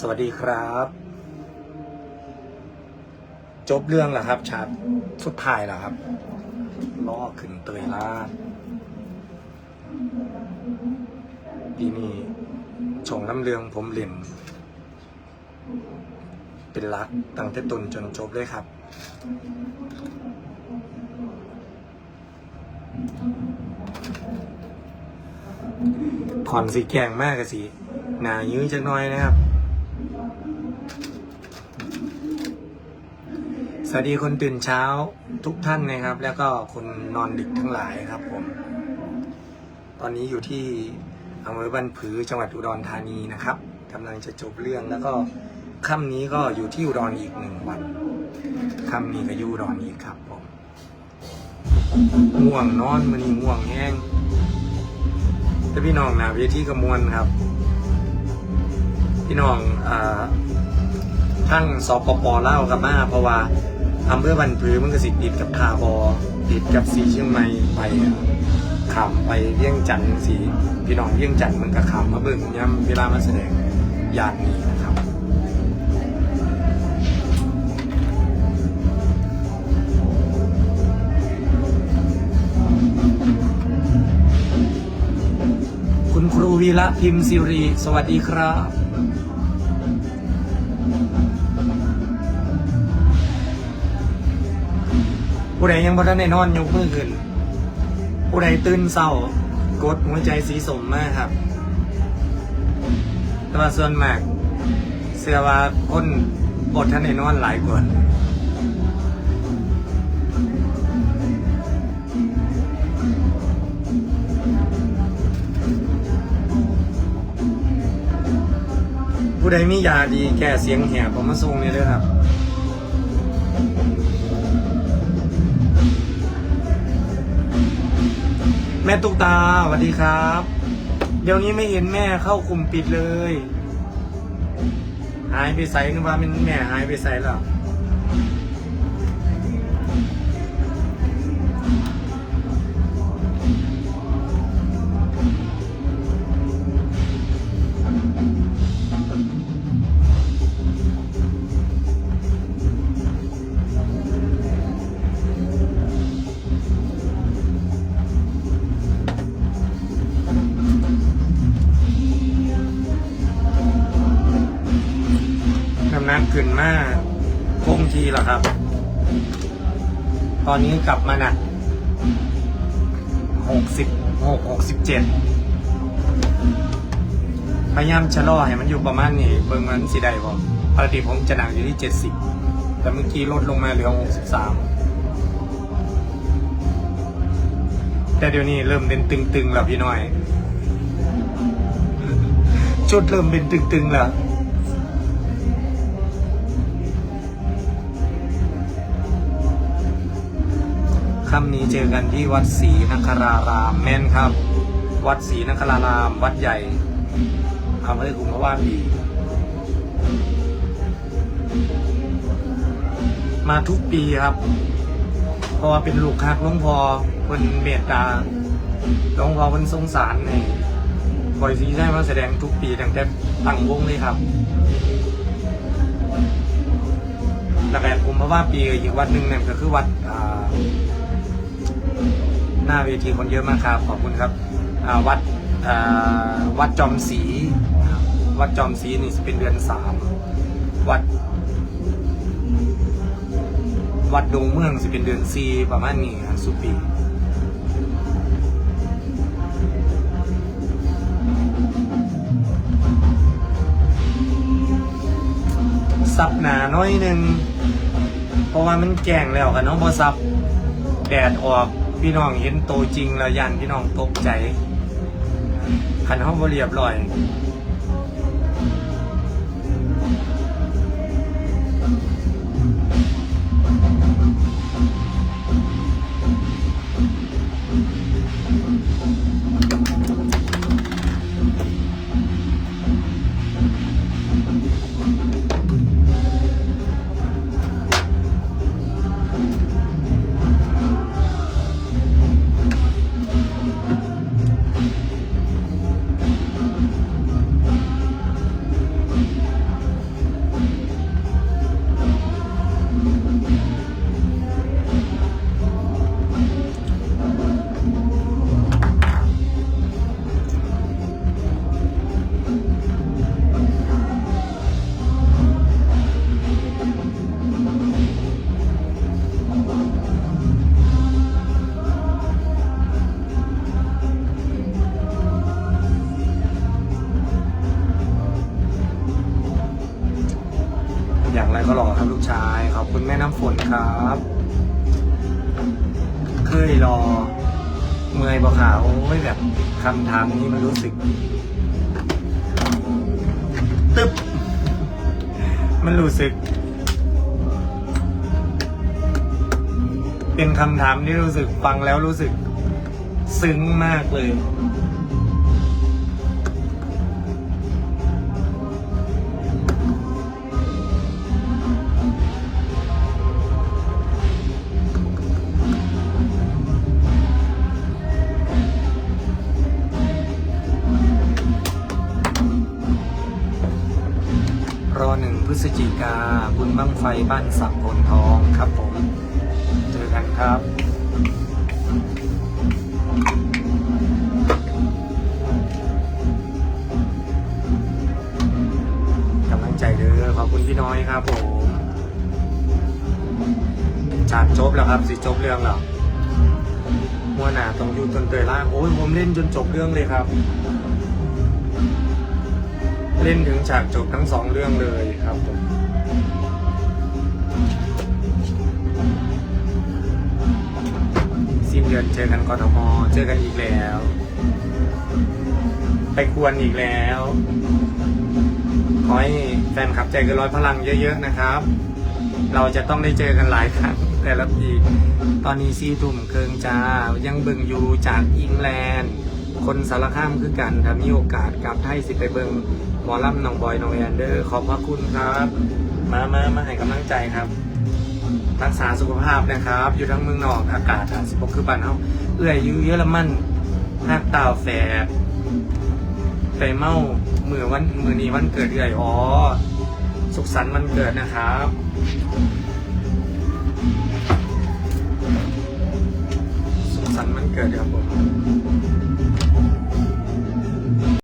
สวัสดีครับ จบเรื่องแล้วครับ ฉากสุดท้ายแล้วครับ ล่อขึ้นเตยล่าดปีนี้ชงน้ำเรืองผมเล่นเป็นรักตั้งแต่ต้นจนจบเลยครับผ่อนสีแกงมากกะสิหนายื้อจักน้อยนะครับ สวัสดีคนตื่นเช้าทุกท่านนะครับ แล้วก็คนนอนดึกทั้งหลายครับผม ตอนนี้อยู่ที่อำเภอบ้านผือจังหวัดอุดรธานีนะครับกำลังจะจบเรื่องแล้วก็ค่ำนี้ก็อยู่ที่อุดรอีกหนึ่งวันค่ำนี้ก็อยู่อุดรอีกครับผมง่วงนอนมันนี่ง่วงแห้งแต่พี่น้องนะเวทีกระมวลครับ พี่น้องอ่าทั้งสปปเล่าวกับมาเพราะว่า อำเภอบันพือมันก็สิติดกับทาบอติดกับสีเชียงใหม่ไปขามไปเวียงจันทน์สีพี่น้องเวียงจันทน์มันก็ขามมาเบิ่งย่ำเวลามาแสดงยานนี้นะครับคุณครูวีระพิมพ์สิริสวัสดีครับ ผู้ใดยังบ่ทันได้นอนยกมือขึ้น ผู้ใดตื่นเศร้ากดหัวใจสีสมมากครับ แต่ว่าส่วนมาก เสื้อว่าคนบทท่านได้นอนหลายกว่าผู้ใดมียาดีแก้เสียงแหบผมมาส่งนี่เลยครับ แม่ตุ๊กตาสวัสดีครับ เดี๋ยวนี้ไม่เห็นแม่เข้ากลุ่มปิดเลย หายไปใส่นึกว่าเป็นแม่หายไปใส่แล้ว ขึ้นมาคงทีแล้วครับ ตอนนี้กลับมาหนักหกสิบหกหกสิบเจ็ดพยายามชะลอให้มันอยู่ประมาณนี้เบิ่งมันสิได้บ่ปกติผมจะหนักอยู่ที่เจ็ดสิบแต่เมื่อกี้ลดลงมาเหลือหกสิบสามแต่เดี๋ยวนี้เริ่มเป็นตึงๆแล้วพี่น้อย ชุดเริ่มเป็นตึงๆแล้ว ค่ำนี้เจอกันที่วัดศรีนครารามแม่นครับ วัดศรีนคราราม วัดใหญ่อำเภอกุมภาวะปีมาทุกปีครับ เพราะว่าเป็นลูกค้าหลวงพอคนเมตตาหลวงพอคนสงสารในบอยซีได้มาแสดงทุกปีตั้งแต่ตั้งวงเลยครับแล้วก็กุมภาวะปีอีกวัดหนึ่งเนี่ยก็คือวัดอ่า หน้าเวทีคนเยอะมากครับขอบคุณครับอ่าวัดอ่าวัดจอมศรีวัดจอมศรีนี่จะเป็นเดือนสามวัด วัดดงเมืองจะเป็นเดือนสี่ประมาณนี้ครับสุปีสับหนาน้อยหนึ่งเพราะว่ามันแก่งแล้วกันเนาะพอสับแดดออก พี่น้องเห็นโตจริงแล้วยันพี่น้องตกใจขันห้องบเรียบร้อย ก็รอคุณแม่น้ำฝนครับ เคยรอ เมื่อยบ่ขาโอ้ยแบบคำถามนี้มันรู้สึก ตึ๊บ มันรู้สึก เป็นคำถามที่รู้สึกฟังแล้วรู้สึก ซึ้งมากเลย พฤศจิกาบุญบั้งไฟบ้านสักพลทองครับผม เจอกันครับกำลังใจเด้อขอบคุณพี่น้อยครับผมฉากจบแล้วครับ สิจบเรื่องแล้วมัวหนาต้องอยู่จนเตยล่าง โอ้ยผมเล่นจนจบเรื่องเลยครับ เล่นถึงฉากจบทั้งสองเรื่องเลยครับผมสิ้นเดือนเจอกันกทมเจอกันอีกแล้ว ไปควรอีกแล้ว ขอให้แฟนคลับใจเกันร้อยพลังเยอะๆนะครับ เราจะต้องได้เจอกันหลายครั้งแต่ละปีตอนนี้ซีทุ่มเคิงจ้ายังเบิ่งอยู่จากอิงแลนด์ คนสารคามคือกันถ้ามีโอกาสกลับไทยสิไปเบิ่งหมอลำน้องบอยน้องแอนเดอร์ขอบพระคุณครับ มามามาให้กำลังใจครับรักษาสุขภาพนะครับ อยู่ทั้งเมืองนอกอากาศอะสิบกคือบ้านเฮาเอื้อยอยู่เยอรมันหักตาวแฝดไปเมาเมื่อวันมือนี้วันเกิดเอื้อยอ๋อสุขสันต์วันเกิดนะครับสุขสันต์วันเกิดครับผม